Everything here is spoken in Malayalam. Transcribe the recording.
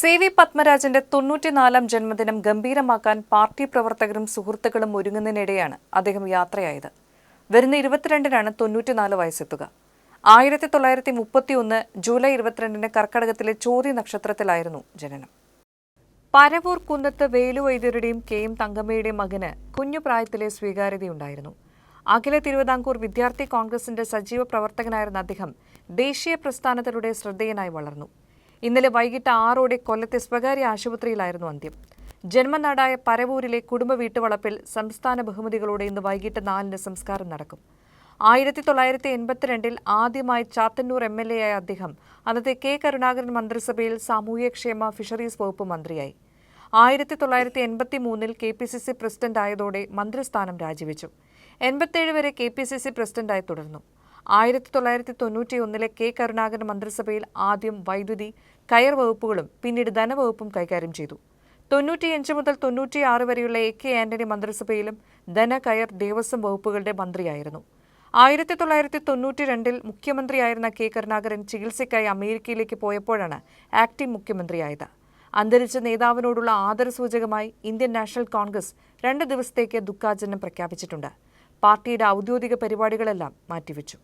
സി വി പത്മരാജന്റെ തൊണ്ണൂറ്റിനാലാം ജന്മദിനം ഗംഭീരമാക്കാൻ പാർട്ടി പ്രവർത്തകരും സുഹൃത്തുക്കളും ഒരുങ്ങുന്നതിനിടെയാണ് അദ്ദേഹം യാത്രയായത്. വരുന്ന ഇരുപത്തിരണ്ടിനാണ് തൊണ്ണൂറ്റിനാല് വയസ്സെത്തുക. ആയിരത്തി തൊള്ളായിരത്തി മുപ്പത്തി ഒന്ന് ജൂലൈ ഇരുപത്തിരണ്ടിന് കർക്കടകത്തിലെ ചോതി നക്ഷത്രത്തിലായിരുന്നു ജനനം. പരവൂർ കുന്നത്ത് വേലുവൈദ്യരുടെയും കെ എം തങ്കമ്മയുടെയും മകന് കുഞ്ഞു പ്രായത്തിലെ സ്വീകാര്യതയുണ്ടായിരുന്നു. അഖില തിരുവിതാംകൂർ വിദ്യാർത്ഥി കോൺഗ്രസിന്റെ സജീവ പ്രവർത്തകനായിരുന്ന അദ്ദേഹം ദേശീയ പ്രസ്ഥാനത്തിലൂടെ ശ്രദ്ധേയനായി വളർന്നു. ഇന്നലെ വൈകിട്ട് ആറോടെ കൊല്ലത്തെ സ്വകാര്യ ആശുപത്രിയിലായിരുന്നു അന്ത്യം. ജന്മനാടായ പരവൂരിലെ കുടുംബ വീട്ടുവളപ്പിൽ സംസ്ഥാന ബഹുമതികളോടെ ഇന്ന് വൈകിട്ട് നാലിന് സംസ്കാരം നടക്കും. ആയിരത്തി തൊള്ളായിരത്തി എൺപത്തിരണ്ടിൽ ആദ്യമായി ചാത്തന്നൂർ എം എൽ എ ആയ അദ്ദേഹം അന്നത്തെ കെ കരുണാകരൻ മന്ത്രിസഭയിൽ സാമൂഹ്യക്ഷേമ ഫിഷറീസ് വകുപ്പ് മന്ത്രിയായി. ആയിരത്തി തൊള്ളായിരത്തി എൺപത്തി മൂന്നിൽ K P C C president ആയതോടെ മന്ത്രിസ്ഥാനം രാജിവെച്ചു. എൺപത്തേഴ് വരെ കെ പി സി സി പ്രസിഡന്റായി തുടർന്നു. ആയിരത്തി തൊള്ളായിരത്തി തൊണ്ണൂറ്റി ഒന്നിലെ കെ. കരുണാകരൻ മന്ത്രിസഭയിൽ ആദ്യം വൈദ്യുതി കയർ വകുപ്പുകളും പിന്നീട് ധനവകുപ്പും കൈകാര്യം ചെയ്തു. തൊണ്ണൂറ്റിയഞ്ച് മുതൽ തൊണ്ണൂറ്റിയാറ് വരെയുള്ള എ. കെ. ആന്റണി മന്ത്രിസഭയിലും ധന കയർ ദേവസ്വം വകുപ്പുകളുടെ മന്ത്രിയായിരുന്നു. ആയിരത്തി തൊള്ളായിരത്തി തൊണ്ണൂറ്റി രണ്ടിൽ മുഖ്യമന്ത്രിയായിരുന്ന കെ. കരുണാകരൻ ചികിത്സയ്ക്കായി അമേരിക്കയിലേക്ക് പോയപ്പോഴാണ് ആക്ടിംഗ് മുഖ്യമന്ത്രിയായത്. അന്തരിച്ച നേതാവിനോടുള്ള ആദരസൂചകമായി ഇന്ത്യൻ നാഷണൽ കോൺഗ്രസ് രണ്ട് ദിവസത്തേക്ക് ദുഃഖാചരണം പ്രഖ്യാപിച്ചിട്ടുണ്ട്. പാർട്ടിയുടെ ഔദ്യോഗിക പരിപാടികളെല്ലാം മാറ്റിവെച്ചു.